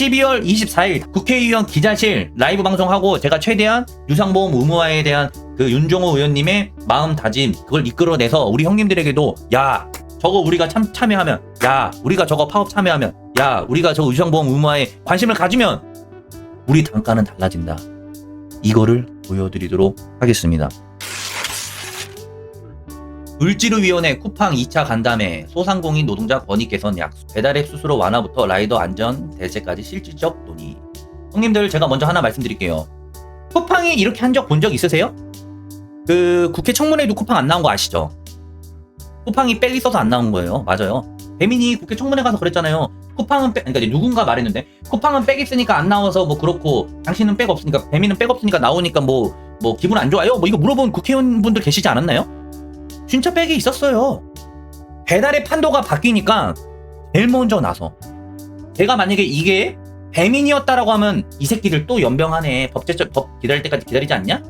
12월 24일 국회의원 기자실 라이브 방송하고 제가 최대한 유상보험 의무화에 대한 그 윤종호 의원님의 마음다짐 그걸 이끌어내서 우리 형님들에게도 야 저거 우리가 참 참여하면 야 우리가 저거 파업 참여하면 야 우리가 저 유상보험 의무화에 관심을 가지면 우리 단가는 달라진다. 이거를 보여드리도록 하겠습니다 을지로위원회 쿠팡 2차 간담회 소상공인 노동자 권익 개선 약속 배달앱 수수료 완화부터 라이더 안전 대책까지 실질적 논의 형님들 제가 먼저 하나 말씀드릴게요 쿠팡이 이렇게 한 적 본 적 있으세요? 그 국회 청문회도 쿠팡 안 나온 거 아시죠? 쿠팡이 빽 있어서 안 나온 거예요 맞아요 배민이 국회 청문회 가서 그랬잖아요 쿠팡은 빽 그러니까 누군가 말했는데 쿠팡은 빽 있으니까 안 나와서 뭐 그렇고 당신은 빽 없으니까 배민은 빽 없으니까 나오니까 뭐뭐 기분 안 좋아요? 뭐 이거 물어본 국회의원분들 계시지 않았나요? 진짜 백이 있었어요. 배달의 판도가 바뀌니까 제일 먼저 나서 제가 만약에 이게 배민이었다라고 하면 이 새끼들 또 연병하네 법제적 법 기다릴 때까지 기다리지 않냐?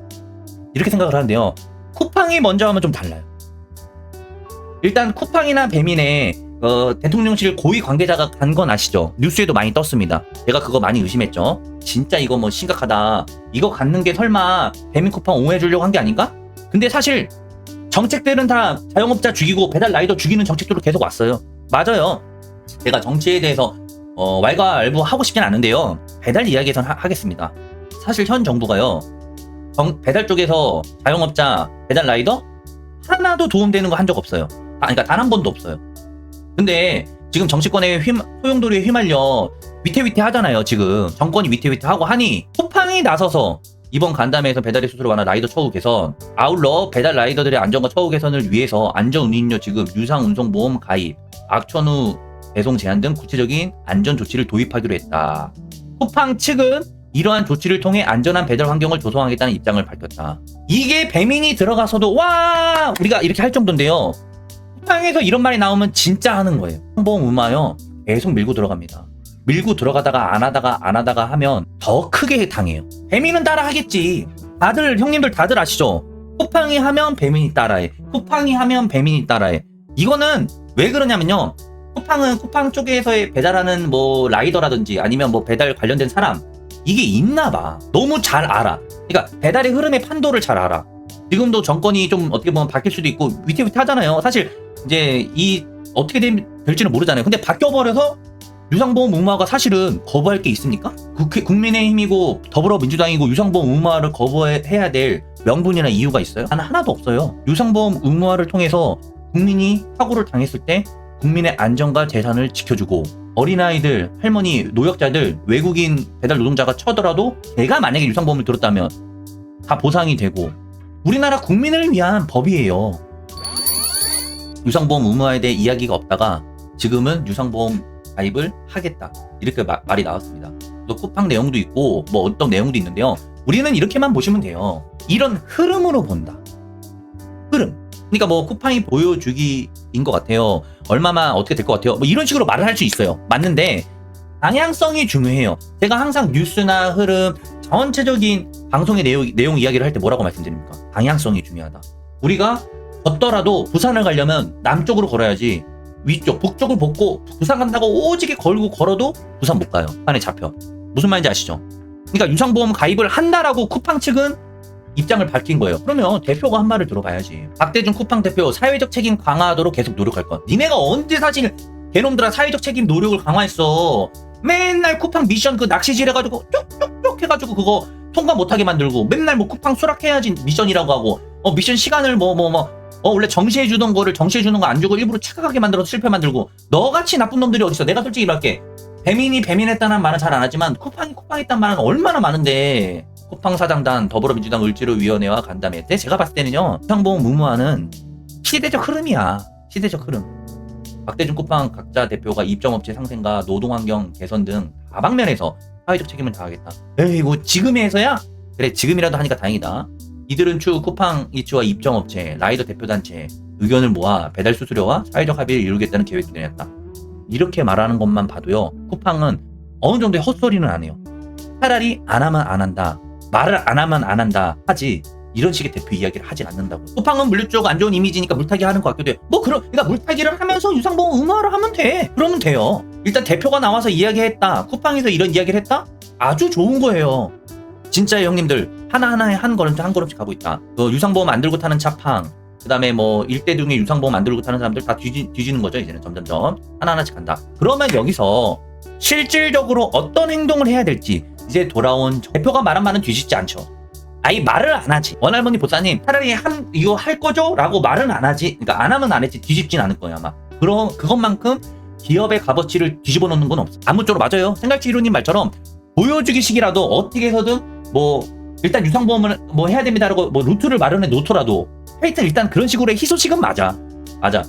이렇게 생각을 하는데요. 쿠팡이 먼저 하면 좀 달라요. 일단 쿠팡이나 배민에 어, 대통령실 고위 관계자가 간 건 아시죠? 뉴스에도 많이 떴습니다. 제가 그거 많이 의심했죠. 진짜 이거 뭐 심각하다. 이거 갖는 게 설마 배민 쿠팡 옹호해 주려고 한 게 아닌가? 근데 사실 정책들은 다 자영업자 죽이고 배달 라이더 죽이는 정책들로 계속 왔어요. 맞아요. 제가 정치에 대해서 어, 왈가왈부 하고 싶진 않은데요. 배달 이야기에선 하, 하겠습니다. 사실 현 정부가요. 정- 배달 쪽에서 자영업자 배달 라이더 하나도 도움되는 거 한 적 없어요. 아, 그러니까 단 한 번도 없어요. 근데 지금 정치권의 휘, 소용돌이에 휘말려 위태위태 하잖아요. 지금 정권이 위태위태 하고 하니 쿠팡이 나서서 이번 간담회에서 배달의 수수료 완화 라이더 처우 개선. 아울러 배달 라이더들의 안전과 처우 개선을 위해서 안전 운임료 지급 유상 운송 보험 가입 악천 후 배송 제한 등 구체적인 안전 조치를 도입하기로 했다. 쿠팡 측은 이러한 조치를 통해 안전한 배달 환경을 조성하겠다는 입장을 밝혔다. 이게 배민이 들어가서도 와! 우리가 이렇게 할 정도인데요. 쿠팡에서 이런 말이 나오면 진짜 하는 거예요. 보험 음화요 계속 밀고 들어갑니다 밀고 들어가다가 안 하다가 안 하다가 하면 더 크게 당해요. 배민은 따라 하겠지. 다들 형님들 다들 아시죠? 쿠팡이 하면 배민이 따라해. 쿠팡이 하면 배민이 따라해. 이거는 왜 그러냐면요. 쿠팡은 쿠팡 쪽에서의 배달하는 뭐 라이더라든지 아니면 뭐 배달 관련된 사람 이게 있나 봐. 너무 잘 알아. 그러니까 배달의 흐름의 판도를 잘 알아. 지금도 정권이 좀 어떻게 보면 바뀔 수도 있고 위태위태하잖아요. 사실 이제 이 어떻게 됨- 될지는 모르잖아요. 근데 바뀌어버려서 유상보험 의무화가 사실은 거부할 게 있습니까? 국회 국민의힘이고 더불어민주당이고 유상보험 의무화를 거부해야 될 명분이나 이유가 있어요? 단 하나도 없어요. 유상보험 의무화를 통해서 국민이 사고를 당했을 때 국민의 안전과 재산을 지켜주고 어린아이들, 할머니, 노약자들, 외국인 배달 노동자가 쳐더라도 내가 만약에 유상보험을 들었다면 다 보상이 되고 우리나라 국민을 위한 법이에요. 유상보험 의무화에 대해 이야기가 없다가 지금은 유상보험 가입을 하겠다 이렇게 마- 말이 나왔습니다. 또 쿠팡 내용도 있고 뭐 어떤 내용도 있는데요. 우리는 이렇게만 보시면 돼요. 이런 흐름으로 본다. 흐름. 그러니까 뭐 쿠팡이 보여주기인 것 같아요. 얼마만 어떻게 될 것 같아요. 뭐 이런 식으로 말을 할 수 있어요. 맞는데 방향성이 중요해요. 제가 항상 뉴스나 흐름 전체적인 방송의 내용, 내용 이야기를 할 때 뭐라고 말씀드립니까? 방향성이 중요하다. 우리가 걷더라도 부산을 가려면 남쪽으로 걸어야지 위쪽 북쪽을 벗고 부산 간다고 오지게 걸고 걸어도 부산 못 가요. 판에 잡혀. 무슨 말인지 아시죠? 그러니까 유상보험 가입을 한다라고 쿠팡 측은 입장을 밝힌 거예요. 그러면 대표가 한 말을 들어봐야지. 박대중 쿠팡 대표 사회적 책임 강화하도록 계속 노력할 것. 니네가 언제 사실 개놈들아 사회적 책임 노력을 강화했어. 맨날 쿠팡 미션 그 낚시질 해가지고 쪽쪽쪽 해가지고 그거 통과 못하게 만들고 맨날 뭐 쿠팡 수락해야지 미션이라고 하고 어 미션 시간을 뭐 뭐 뭐 어 원래 정시해 주던 거를 정시해 주는 거 안 주고 일부러 착각하게 만들어서 실패 만들고. 너같이 나쁜 놈들이 어딨어? 내가 솔직히 말할게. 배민이 배민했다는 말은 잘 안 하지만 쿠팡이 쿠팡했다는 말은 얼마나 많은데. 쿠팡 사장단 더불어민주당 을지로위원회와 간담회 때 제가 봤을 때는요 상보험 의무화는 시대적 흐름이야. 시대적 흐름. 박대중 쿠팡 각자 대표가 입점업체 상생과 노동환경 개선 등 다방면에서 사회적 책임을 다하겠다. 에이고 지금에서야? 그래 지금이라도 하니까 다행이다 이들은 추후 쿠팡 이츠와 입점업체, 라이더 대표단체 의견을 모아 배달 수수료와 사회적 합의를 이루겠다는 계획을 내놨다. 이렇게 말하는 것만 봐도요. 쿠팡은 어느 정도의 헛소리는 안 해요. 차라리 안 하면 안 한다. 말을 안 하면 안 한다 하지. 이런 식의 대표 이야기를 하진 않는다고. 쿠팡은 물류 쪽안 좋은 이미지니까 물타기 하는 것 같기도 해요. 뭐 그런, 그러니까 물타기를 하면서 유상보험 의무화를 하면 돼. 그러면 돼요. 일단 대표가 나와서 이야기했다. 쿠팡에서 이런 이야기를 했다? 아주 좋은 거예요. 진짜 형님들 하나하나에 한 걸음씩 한 걸음씩 가고 있다. 그 유상보험 안 들고 타는 차팡, 그 다음에 뭐 일대 중에 유상보험 안 들고 타는 사람들 다 뒤지, 뒤지는 거죠. 이제는 점점점 하나하나씩 간다. 그러면 여기서 실질적으로 어떤 행동을 해야 될지 이제 돌아온 대표가 말한 말은 뒤집지 않죠. 아예 말을 안 하지. 원할머니 보사님 차라리 한 이거 할 거죠? 라고 말은 안 하지. 그러니까 안 하면 안 했지 뒤집진 않을 거야 아마. 그럼 그것만큼 기업의 값어치를 뒤집어 놓는 건 없어. 아무쪼록 맞아요. 생각지 이루님 말처럼 보여주기식이라도 어떻게 해서든 뭐 일단 유상보험을 뭐 해야 됩니다라고 뭐 루트를 마련해 놓더라도 하여튼 일단 그런 식으로의 희소식은 맞아. 맞아.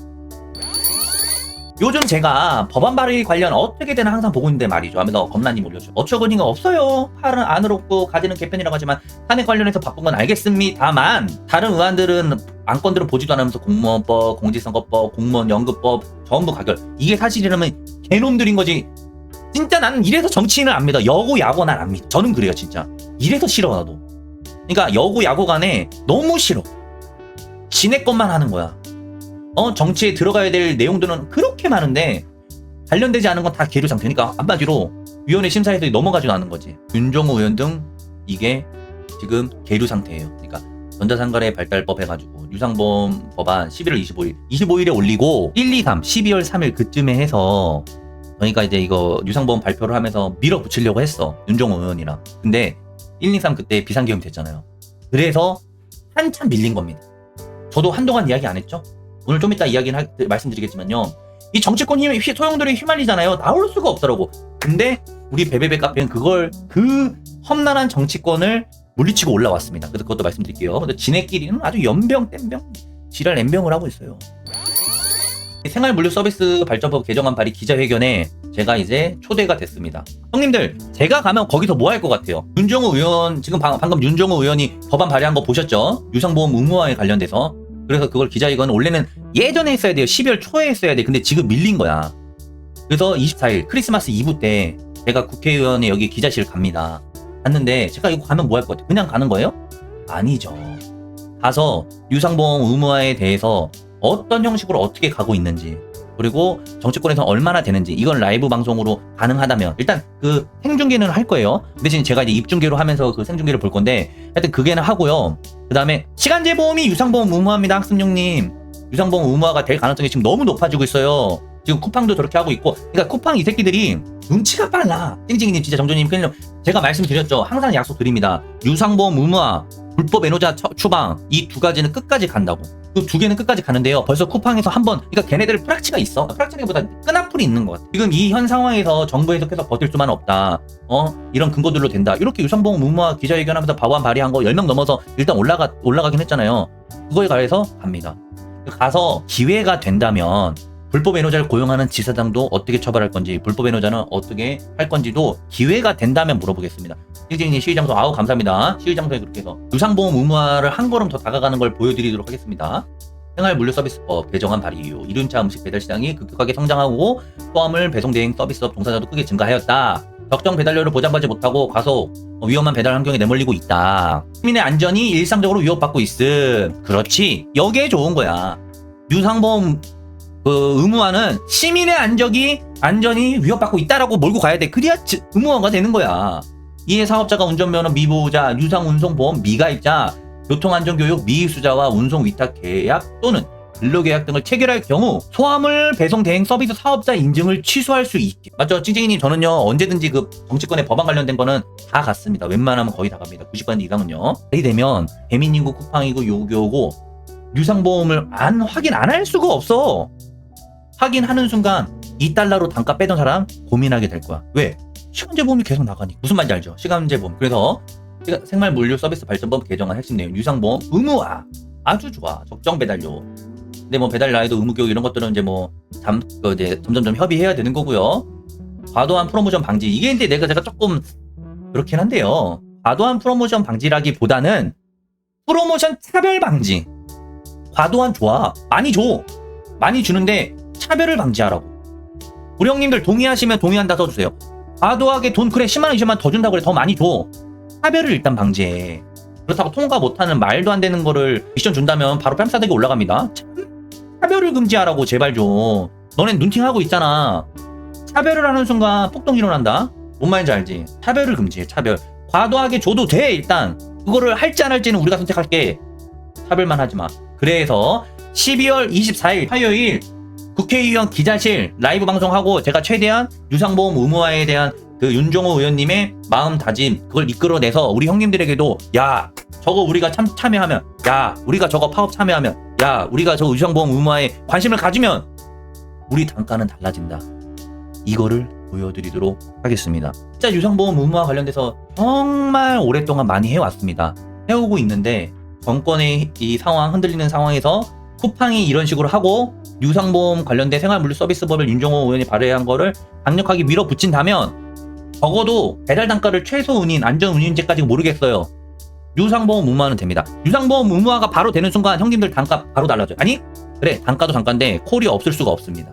요즘 제가 법안 발의 관련 어떻게 되나 항상 보고 있는데 말이죠. 하면서 겁나님 올려줘. 어처구니가 없어요. 팔은 안으로 없고 가지는 개편이라고 하지만 탄핵 관련해서 바쁜 건 알겠습니다만 다른 의안들은 안건들을 보지도 않으면서 공무원법, 공직선거법, 공무원 연금법 전부 가결. 이게 사실이라면 개놈들인 거지. 진짜 나는 이래서 정치인을 안 믿어. 여고 야고 난안 믿어. 저는 그래요 진짜. 이래서 싫어 나도. 그러니까 여고 야고 간에 너무 싫어. 지네 것만 하는 거야. 어 정치에 들어가야 될 내용들은 그렇게 많은데 관련되지 않은 건 다 계류 상태니까 한마디로 위원회 심사에서 넘어가지도 않은 거지. 윤종호 의원 등 이게 지금 계류 상태예요. 그러니까 전자상거래 발달법 해가지고 유상보험 법안 11월 25일 25일에 올리고 1, 2, 3 12월 3일 그쯤에 해서 그러니까 이제 이거 유상보험 발표를 하면서 밀어붙이려고 했어 윤종호 의원이랑 근데 1, 2, 3 그때 비상계엄 됐잖아요. 그래서 한참 밀린 겁니다. 저도 한동안 이야기 안 했죠? 오늘 좀 이따 이야기는 할- 말씀드리겠지만요. 이 정치권 힘 휘- 소용돌이 휘말리잖아요. 나올 수가 없더라고. 근데 우리 베베베 카페는 그걸 그 험난한 정치권을 물리치고 올라왔습니다. 그래서 그것도 말씀드릴게요. 근데 지네끼리는 아주 연병 땜병 지랄 엠병을 하고 있어요. 생활물류 서비스 발전법 개정안 발의 기자회견에 제가 이제 초대가 됐습니다. 형님들, 제가 가면 거기서 뭐 할 것 같아요? 윤정우 의원, 지금 방, 금 윤정우 의원이 법안 발의한 거 보셨죠? 유상보험 의무화에 관련돼서. 그래서 그걸 기자회견 원래는 예전에 했어야 돼요. 12월 초에 했어야 돼. 근데 지금 밀린 거야. 그래서 24일 크리스마스 이브 때 제가 국회의원에 여기 기자실 갑니다. 갔는데 제가 이거 가면 뭐 할 것 같아요? 그냥 가는 거예요? 아니죠. 가서 유상보험 의무화에 대해서 어떤 형식으로 어떻게 가고 있는지 그리고 정치권에서 얼마나 되는지 이건 라이브 방송으로 가능하다면 일단 그 생중계는 할 거예요. 그 대신 제가 이제 입중계로 하면서 그 생중계를 볼 건데 하여튼 그게는 하고요. 그 다음에 시간제 보험이 유상보험 의무화입니다, 학습용님. 유상보험 의무화가 될 가능성이 지금 너무 높아지고 있어요. 지금 쿠팡도 저렇게 하고 있고, 그러니까 쿠팡 이 새끼들이 눈치가 빨라. 찡찡이님, 진짜 정조님, 큰일 제가 말씀드렸죠. 항상 약속 드립니다. 유상보험 의무화, 불법 애노자 처- 추방 이 두 가지는 끝까지 간다고. 그 두 개는 끝까지 가는데요. 벌써 쿠팡에서 한 번 그러니까 걔네들 프락치가 있어. 프락치보다 끈앞풀이 있는 것 같아. 지금 이 현 상황에서 정부에서 계속 버틸 수만 없다. 어 이런 근거들로 된다. 이렇게 유상보험 의무화 기자회견하면서 법안 발의한 거 10명 넘어서 일단 올라가 올라가긴 했잖아요. 그거에 가해서 갑니다. 가서 기회가 된다면 불법 애노자를 고용하는 지사장도 어떻게 처벌할 건지 불법 애노자는 어떻게 할 건지도 기회가 된다면 물어보겠습니다. 실장님 시의장소 아우 감사합니다. 시의장소에 그렇게 해서 유상보험 의무화를 한 걸음 더 다가가는 걸 보여드리도록 하겠습니다. 생활물류서비스법 개정안 발의 이후 이륜차 음식 배달 시장이 급격하게 성장하고 포함을 배송 대행 서비스업 종사자도 크게 증가하였다. 적정 배달료를 보장받지 못하고 과속 어, 위험한 배달 환경에 내몰리고 있다. 시민의 안전이 일상적으로 위협받고 있음. 그렇지. 여기에 좋은 거야. 유상보험 그 의무화는 시민의 안전이 안전이 위협받고 있다라고 몰고 가야 돼. 그래야 지- 의무화가 되는 거야. 이에 사업자가 운전면허 미보호자, 유상운송보험 미가입자, 교통안전교육 미수자와 운송위탁 계약 또는 근로계약 등을 체결할 경우 소화물 배송 대행 서비스 사업자 인증을 취소할 수 있게. 맞죠? 찡찡이님 저는요 언제든지 그 정치권에 법안 관련된 거는 다 갔습니다. 웬만하면 거의 다 갑니다. 90번 이상은요. 이렇게 되면 배민이고 쿠팡이고 요교고 유상보험을 안 확인 안 할 수가 없어. 확인하는 순간 2달러로 단가 빼던 사람 고민하게 될 거야. 왜? 시간제 보험이 계속 나가니 무슨 말인지 알죠? 시간제 보험. 그래서 시가- 생활 물류 서비스 발전법 개정안 핵심 내용 유상보험 의무화. 아주 좋아. 적정 배달료. 근데 뭐 배달 라이더 의무 교육 이런 것들은 이제 뭐 잠, 그 이제 점점점 협의해야 되는 거고요. 과도한 프로모션 방지. 이게 이제 내가 제가 조금 그렇긴 한데요. 과도한 프로모션 방지라기보다는 프로모션 차별 방지. 과도한 좋아. 많이 줘. 많이 주는데 차별을 방지하라고. 우리 형님들 동의하시면 동의한다 써주세요 과도하게 돈 그래 10만원 20만원 더 준다고 그래 더 많이 줘 차별을 일단 방지해 그렇다고 통과 못하는 말도 안 되는 거를 미션 준다면 바로 뺨싸대기 올라갑니다 참, 차별을 금지하라고 제발 좀 너넨 눈팅하고 있잖아 차별을 하는 순간 폭동 일어난다. 뭔 말인지 알지? 차별을 금지해. 차별. 과도하게 줘도 돼 일단. 그거를 할지 안 할지는 우리가 선택할게. 차별만 하지 마. 그래서 12월 24일 화요일 국회의원 기자실 라이브 방송하고 제가 최대한 유상보험 의무화에 대한 그 윤종호 의원님의 마음다짐 그걸 이끌어내서 우리 형님들에게도 야 저거 우리가 참 참여하면 야 우리가 저거 파업 참여하면 야 우리가 저 유상보험 의무화에 관심을 가지면 우리 단가는 달라진다. 이거를 보여드리도록 하겠습니다. 진짜 유상보험 의무화 관련돼서 정말 오랫동안 많이 해왔습니다. 해오고 있는데 정권의 이 상황 흔들리는 상황에서 쿠팡이 이런 식으로 하고 유상보험 관련된 생활물류 서비스법을 윤종호 의원이 발의한 거를 강력하게 밀어붙인다면 적어도 배달 단가를 최소 운인 안전 운인제까지 모르겠어요. 유상보험 의무화는 됩니다. 유상보험 의무화가 바로 되는 순간 형님들 단가 바로 달라져요. 아니 그래 단가도 단가인데 콜이 없을 수가 없습니다.